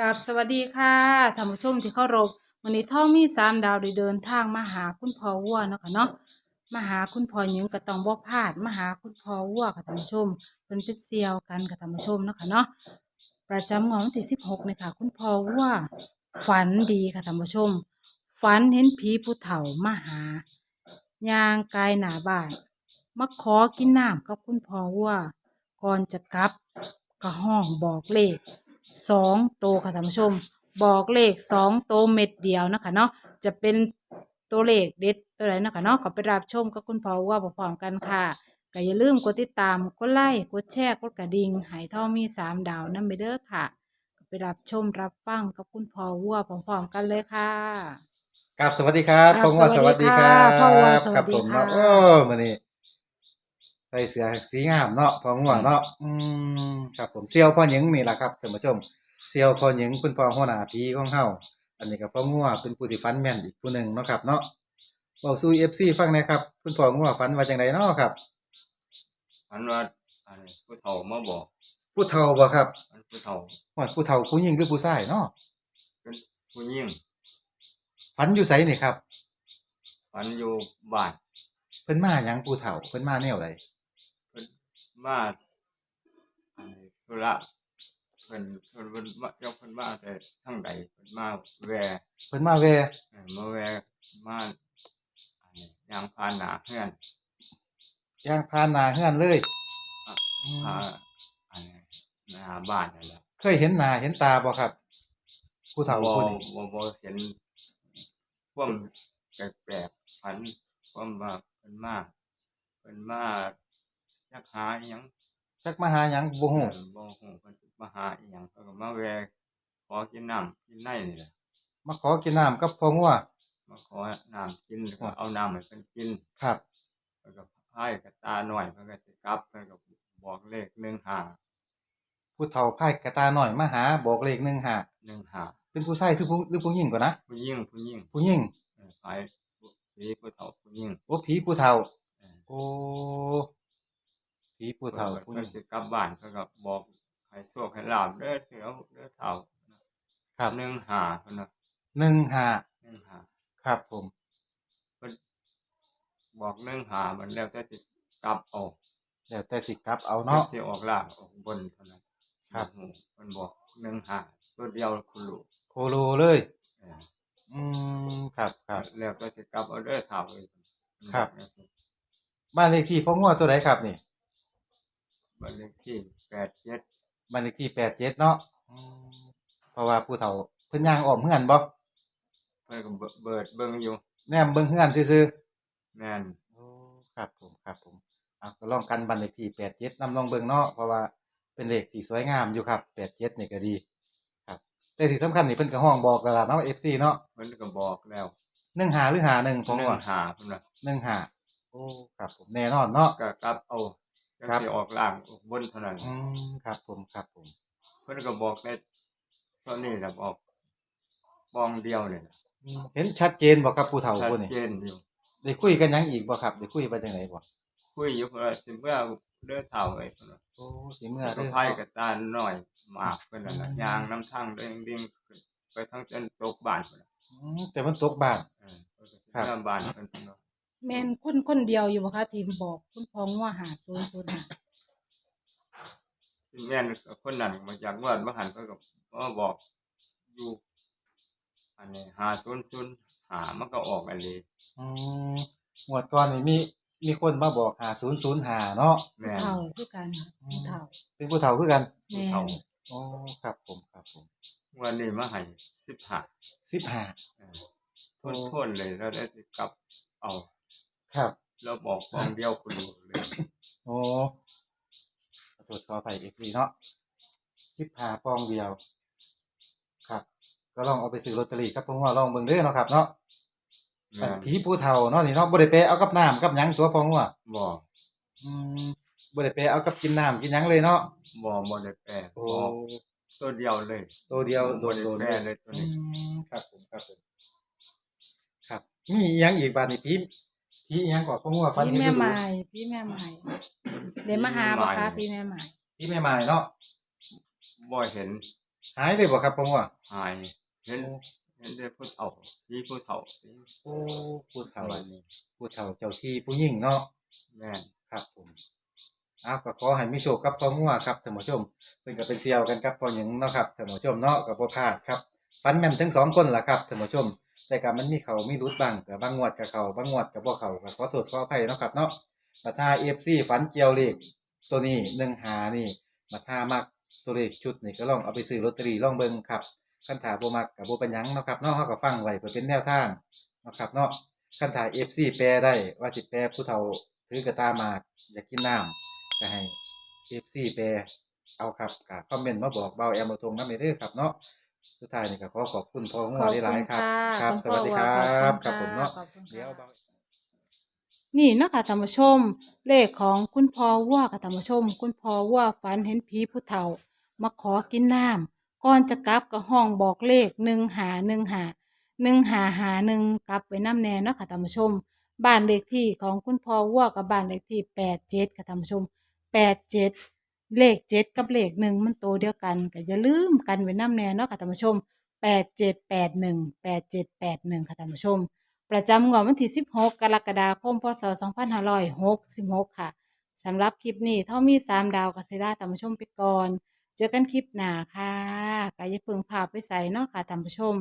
กับสวัสดีค่ะท่านผู้ชมที่เคารพวันนี้ท่องมีสามดาวได้เดินทางมาหาคุณพ่อวัวเนาะค่ะเนาะมาหาคุณพ่อหยิงก็ต้องบ่พลาดมาหาคุณพ่อวัวค่ะท่านผู้ชมเพิ่นเป็นเซียวกันค่ะท่านผู้ชมเนาะค่ะเนาะประจำงวดวันที่สิบหกนี่ค่ะ คุณพ่อวัวฝันดีค่ะท่านผู้ชม ฝันเห็นผีผู้เฒ่ามาหายางกายหนาบานมาขอกินน้ำกับคุณพ่อวัวก่อนจะกลับก็ห้องบอกเลข สองโตวค่ะท่านผู้ชม บอกเลขสองโตวเม็ดเดียวนะคะเนาะจะเป็นตัวเลขเด็ดตัวไหนนะคะเนาะก็ไปรับชมกับคุณพ่อว่าพร้อมๆกันค่ะก็อย่าลืมกดติดตามกดไลค์กดแชร์กดกระดิ่งใหายท่องมีสามดาวนั่นไปเด้อค่ะก็ไปรับชมรับฟังกับคุณพ่อว่าพร้อมๆกันเลยค่ะครับสวัสดีครับครับพ่อว่าสสวัวัสสดีดีค่ะครับพ่อว่าสควัรัสดีผมค่ะเนาะโอ้มื้อนี้ใส่เสื้อสีงามเนาะพ่องัวเนาะอืมครับผมเซียวพ่อหญิงนี่แหละครับท่านผู้ชมเซียวพ่อหญิงคุณพ่อหัวหน้าผีของเฮาอันนี้ก็พ่องัวเป็นผู้ที่ฝันแม่นอีกผู้หนึงเนาะครับเนาะเว้าสู่ FC ฟังหนะครับ คุณพ่องัวฝันว่าจังไดเนาะครับอันว่าอันนี้ผู้เฒ่ามาบอกผู้เฒ่าบ่ครับอันผู้เฒ่าว่าผู้เฒ่าผู้หญิงหรือผู้ชายเนาะเป็นผู้ยิ่งฝันอยู่ไสนี่ครับฝันอยู่บ้านเพิ่นมาหยังผู้เฒ่าเพิ่นมาแนวใดเพิ่น มาอันนี้ธุระเพิ่นเพิ่นเพิ่นมาเจ้าเพิ่นมาแต่ทางใดเพิ่นมาแวเพิ่นมาแวเออมาแวมาอันนี้ยางพานหนาเพื่อนย่างพานหน้าเฮือนเลยอะอืมพาอันนี้หน้าบ้านนั่นแหละเคยเห็นหน้าเห็นตาบ่ครับ ผู้เฒ่าบ่ผู้นี้บ่บ่เห็นความแปลกๆฝันความว่าเพิ่นมาเพิ่นมา จักหาอิหยังจักมาหาหยังบ่ฮู้เออบ่ฮู้เพิ่นสิมาหาอีหยังเพิ่นก็มาแวะขอกินน้ำกินในนี่แหละมาขอกินน้ำกับพ่องัวมาขอน้ำกินแล้วก็เอาน้ำให้เพิ่นกินครับเพิ่นก็พายกับตาหน่อยเพิ่นก็สิกลับเพิ่นก็บอกเลข15 ผู้เฒ่าพายกระตาหน่อยมาหาบอกเลขหนึ่งหา15เป็นผู้ชายหรือผู้หรือผู้หญิงก่อนนะผู้หญิงผู้หญิงผู้หญิงเออพายผู้ผีผู้เฒ่าผู้หญิงโอ้ผีผู้เฒ่า เออโอ้ ผีผู้เฒ่าผู้หเพิ่ญินงสิกลับบ้านเพิ่นก็บอกให้โชคให้ลาบเด้อเสือเด้อเฒ่าครับ15เพิ่นน่ะหนึ่งหา15ครับผมเพิ่นบอก15มันแล้วแต่สิกลับเอาเดี๋ยวแต่สิกลับเอาเนาะเนาะสิออกล่างออกบนเท่านั้นครับโอ้โหมันบอกหนึ่งหาตัวเดียวคุณลูกโคโลเลยเอออืมครับครับแล้วก็สิกลับเอาเด้อถามเลยครับ บ้านเลขที่พ่องัวตัวไหนครับนี่ บันเลขที่แปดเจ็ดบ้านเลขที่แปดเจ็ดเนาะอืมเพราะว่าผู้เฒ่าเพิ่นย่างอ้อมเฮือนบ่เพิ่นก็เบิเบิดเบิ่งอยู่แนมเบิ่งเฮือนซื่อๆแม่นโอ้ครับผมครับผมเอาก็ลองกันบันเลขที่แปดเจ็ดนำลองเบิ่งเนาะเพราะว่าเป็นเลขที่สวยงามอยู่ครับแปดเจ็ดนี่ก็ดี ครับ แต่ที่สำคัญนี่เพิ่นก็ห้องบอกแล้วล่ะเนาะเอฟซีเนาะเพิ่นก็บอกแล้วหนึ่งหาหรือหาหนึ่งผมหนึ่งว่าหาเพิ่นน่ะหนึ่งหาโอ้ครับผมแน่นอนเนาะ ก็กลับเอาจัง ครับ สิออกล่างออกบนเท่านั้นอืมครับผมครับผม เพิ่นก็บอกในตอนนี้น่ะบอกบองเดียวนี่น่ะอืมเห็นชัดเจนบ่ครับผู้เฒ่าชัดผู้นี้เจนอยู่ได้คุยกันหยังอีกบ่ครับได้คุยไปจังไดบ่คุยอยู่เพิ่นว่าสิเมื่อเด้อเฒ่าไอ้เพิ่นว่าโอ้สิเมื่อแล้วก็เด้อไพ่กับตาหน่อยหมากเพิ่นน่ะนะยางน้ำทางเด้งดิ่งขึ้นไปทั้งจนตกบ้านเพิ่นน่ะอืมแต่มันตกบ้าน เออเพิ่นก็สิครับ เมื่อบ้านเพิ่นเพิ่นว่า แม่นคนคนเดียวอยู่บ่คะที่บอกคุณพ่อว่าหาศูนย์ศูนย์หาสิแม่นกับคนนั้นมาจากวัดมาหันเพิ่นก็มาบอกอยู่ อันนี้5005หามันก็ออกอันนี้อืมงวดก่อนนี่มีมีคนมาบอกหาศูนย์ศูนย์หาเนาะแม่นเฒ่าคือกันค่ะผู้เฒ่าเป็นผู้เฒ่าคือกันแม่เฒ่านโอ้ครับผมครับผมวันนี้มาให้15สิบห้าเออทนทนเลยแล้วได้สิกลับเอา ครับแล้วบอกฟองเดียวคุณดูเลยโอ้ขอโทษขออภัยเอฟซีเนาะสิบห้าปองเดียว ครับ ก็ลองเอาไปซื้อลอตเตอรี่ครับผมว่าลองเบิ่งเด้อเนาะครับ เนาะแม่นผีผู้เฒ่าเนาะนี่เนาะบ่ได้ไปเอากับน้ำกับหยังตัวพองว่าบ่อืมบ่ได้ไปเอากับกินน้ำกินหยังเลยเนาะบ่บ่ได้แปลโอ้บอกตัวเดียวเลยตัวเดียวโดบ่นได้โดนแปลเลยตัวอืนี้มครับผมครับผมครับมีอีหยังอีกบาดนี้ผี ผีอีหยังก่อนพองว่าฟันพี่เห็นแม่ดูไม้พี่แม่ไม้เดี๋ยวมาหาบ่คะพี่แม่ไม้พี่แม่ไม้เนาะบ่เห็นหายเลยบ่ครับพ่อง่วงหายเห็นเห็นได้ผู้เฒ่าพี่ผู้เฒ่าโอ้ผู้ปเฒ่าระมาณนี้ผู้เฒ่าเจ้าที่ผู้หญิงเนาะแม่นครับผมอ้าวก็ขอให้มีโชคกับพ่องัวครับท่านผู้ชมเพิ่นก็เป็นเสี่ยวกันกับพ่อหญิงเนาะครับท่านผู้ชมเนาะก็บ่พลาดครับฟันแม่นทั้งสองคนล่ะครับท่านผู้ชม แต่ก็มันมีเขามีรุดบ้างก็บบางงวดก็เขาบางงวดก็บ่เขาก็ขอโทษขออภัยเนาะครับเนาะมาถ้า FC ฝันเกียวเลขตัวนี้1หานี่มาถ้ามักตัวเลขชุดนี่ก็ลองเอาไปซื้อลอตเตอรี่ลองเบิ่งครับคันถ้าบ่มักก็บ่เป็นหยังเนาะครับเนาะเฮาก็ฟังไว้เพื่อเป็นแนวทางเนาะครับเนาะคันถ้า FC แปลได้ว่าสิแปลผู้เฒ่าถือกระตามากอยากกินน้ำก็ให้ FC แปลเอาครับก็คอมเมนต์มาบอกเบาแอมบ่ตรงน้ำเด้อครับเนาะ สุดท้ายนี่ก็ขอขอบคุณพ่องัวหลายๆครับครับ สวัสดีครับครับผมเนาะขอบคุณค่ะ เดี๋ยวเบา นี่เนาะคะท่านผู้ชม เลขของคุณพ่อวัวกับท่านผู้ชม คุณพ่อวัวฝันเห็นผีผู้เฒ่า มาขอกินน้ำก่อนจะกลับก็ห้องบอกเลขหนึ่งหาหนึ่งหาหนึ่งหาหาหนึ่งกลับไปน้ำแน่เนาะค่ะท่านผู้ชม บ้านเลขที่ของคุณพ่อวัวกับบ้านเลขที่แปดเจ็ดค่ะท่านผู้ชมแปดเจ็ด เลขเจ็ดกับเลขหนึ่งมันโตวเดียวกันก็อย่าลืมกันไว้น้ำแน่เนาะค่ะท่านผู้ชมแปดเจ็ดแปดหนึ่งแปดเจ็ดแปดหนึ่งค่ะท่านผู้ชม ประจำงวดวันที่16กกรกฎาคมพศ2566ค่ะสำหรับคลิปนี้เท่ามี3ดาวกับเซราท่านผู้ชมไปก่อน เจอกันคลิปหน้าค่ะกายาเพึงพาไปใส่เนาะค่ะท่านผู้ชม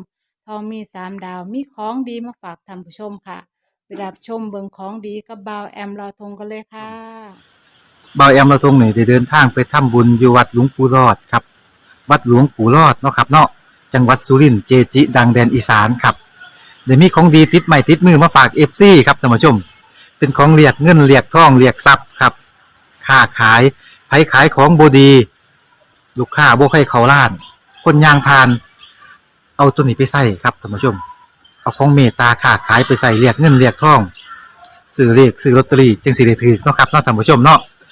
ทอมี3ดาวมีของดีมาฝากท่านผู้ชมค่ะไปรับชมเบิงของดีกับบ่าวแอมรอทงกันเลยค่ะ บายอำมาตย์ทรงนี่ได้เดินทางไปทำบุญอยู่วัดหลวงปู่รอดครับ วัดหลวงปู่รอดเนาะครับเนาะจังหวัดสุรินทร์เจจิ ดังแดนอีสานครับเดี๋ยวมีของดีติดใหม่ติดมือมาฝากเอฟซีครับท่านผู้ชม เป็นของเรียกเงินเรียกทองเรียกทรัพย์ครับค้าขายไผขายของบดี ลูกค้าบ่ให้เขาล้าน คนยางพาน เอาตัวนี้ไปใส่ครับท่านผู้ชม เอาของเมตตาค้าขายไปใส่เรียกเงินเรียกทองซื้อเรียกซื้อลอตเตอรี่จึงสิได้ถือเนาะครับเนาะท่านผู้ชมเนาะ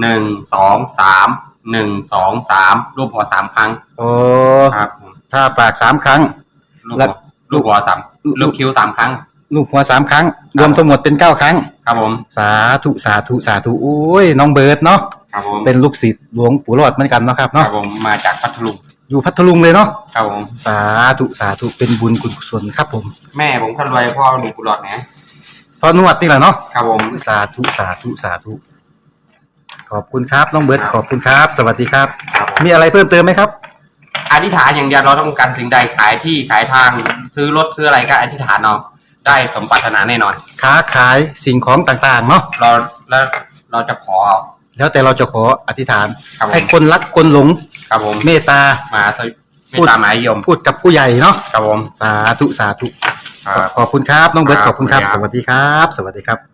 หนึ่งสองสามหนึ่งสองสามรูปหัวสามครั้งโอ้ครับผมถ้าปากสามครั้ง ลูกแล้หัววลูกหัวสามลูกคิ้วสามครั้ง ลูกหัวสามครั้ง รวมทั้งหมดเป็นเก้าครั้ง ครับผมสาธุสาธุสาธุโอ้ยน้องเบิร์ดเนาะครับผมเป็นลูกศิษย์หลวงปู่รอดเหมือนกันเนาะครับครัเนาะบผมมาจากพัทลุงอยู่พัทลุงเลยเนาะครับผมสาธุสาธุเป็นบุญกุศลครับผมแม่ผมคนรวยพ่อหนุ่มกุหลาบนะพอนวดนี่แหละเนาะครับผม สาธุสาธุสาธุ ขอบคุณครับน้องเบิร์ดขอบคุณครับ สวัสดีครับครับผมมีอะไรเพิ่มเติมไหมครับ อธิษฐานอย่างเดียวเราต้องการสิ่งใดขายที่ขายทางซื้อรถซื้ออะไรก็อธิษฐานเอาได้สมปรารถนาแน่นอน ค้าขายสิ่งของต่างๆเนาะเราแล้วเราจะขอเอา แล้วแต่เราจะขออธิษฐาน ครับผม ให้คนรักคนหลงครับผมเมตตา มาสวิไม่ตามหมายยมพูดกับผู้ใหญ่เนาะครับผมสาธุสาธุ ครับ ขอบคุณครับ น้องเบิร์ตคขรับอบคุณครับขอบสคุณครับวัสดีครับ สวัสดีครับ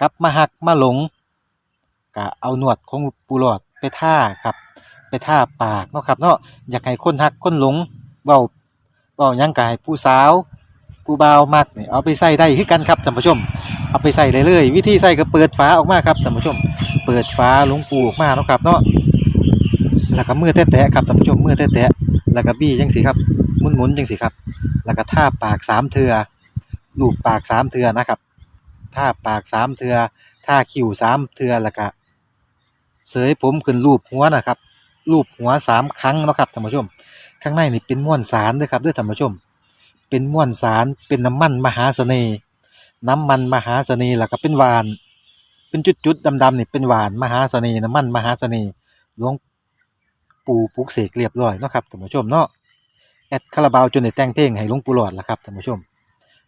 กลับมาหักมาหลงก็เอาหนวดของปูหลอดไปท่าครับ ไปท่าปากเนาะครับเนาะอยากให้คนหักคนหลงเว้าเว้ายังกายผู้สาวผู้บ่าวมักนี่เอาไปใส่ได้คือกันครับท่านผู้ชม เอาไปใส่ได้เลยวิธีใส่ก็เปิดฝาออกมาครับท่านผู้ชม เปิดฝาหลวงปูออกมาเนาะครับเนาะแล้วก็มือแตะๆครับท่านผู้ชมมือแตะๆแล้วก็บี้จังสิครับหมุนๆจังสิครับ แล้วก็ท่าปากสามเทือลูบปากสามเทือนะครับ ท่าปากสามเทือท่าคิ้วสามเทือแล้วก็เสยผมขึ้นรูปหัวนะครับรูปหัวสามครั้งนะครับท่านผู้ชม ข้างในนี่เป็นม้วนสารด้วยครับด้วยท่านผู้ชม เป็นม้วนสารเป็นน้ำมันมหาเสน่ห์น้ำมันมหาเสน่ห์แล้วก็เป็นหวาน เป็นจุดๆดำๆนี่เป็นหวานมหาเสน่ห์น้ำมันมหาเสน่ห์หลวงปู่ปลุกเสกเรียบร้อยนะครับท่านผู้ชมเนาะแอดคาราบาวจนได้แต่งเพลงให้หลุงปู่หลอดล่ะครับท่านผู้ชม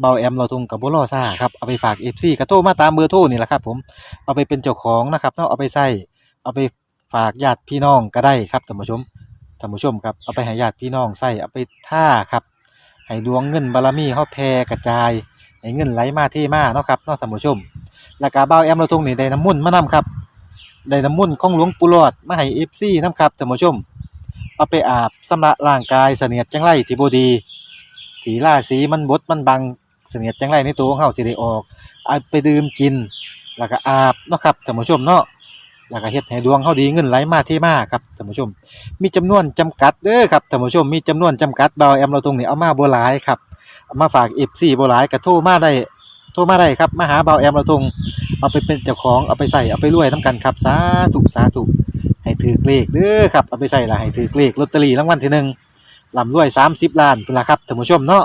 เบาแอมเราทงกับบ่รอซ่าครับเอาไปฝาก FC กระโทรมาตามเบอร์โทรนี่แหละครับ ผมเอาไปเป็นเจ้าของนะครับเนาะเอาไปใส่เอาไปฝากญาติพี่น้องก็ได้ครับท่านผู้ชมท่านผู้ชมครับเอาไปให้ญาติพี่น้องใส่เอาไปท่าครับให้ดวงเงินบารมีเฮาแผ่กระจายให้เงินไหลมาเทมาเนาะครับเนาะท่านผู้ชมแล้วก็เบาแอมเราทงนี่ได้น้ำมุ่นมานํครับได้น้ำมุ่นของหลวงปู่หลอดมาให้ FC นํครับท่านผู้ชม เอาไปอาบสำระร่างกายเสนียดจังไรที่บดีสีล่าสีมันบดมันบัง เสนียดจังไรในตัวของเฮาสิได้ออกเอาไปดื่มกิน แล้วก็อาบเนาะครับท่านผู้ชมเนาะแล้วก็เฮ็ดให้ดวงเฮาดีเงินไหลมาเทมาครับท่านผู้ชม มีจำนวนจำกัดเด้อครับท่านผู้ชมมีจำนวนจำกัดเบาแอมเราตรงนี้เอามาบ่หลายครับามาฝาก FC บ่หลายก็โทรมาได้โทรมาได้ครับมาหาเบาแอมเราตรงเอาไปเป็นเจ้าของเอาไปใส่เอาไปรวยนํกันครับสาธุสาธุให้ถือเลขเด้อครับเอาไปใส่ละให้ถือเลขลอตเตอรี่รางวัลที่หนึ่งลำรวยสามสิบล้านพุ่นละครับท่านผู้ชมเนาะ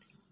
รับ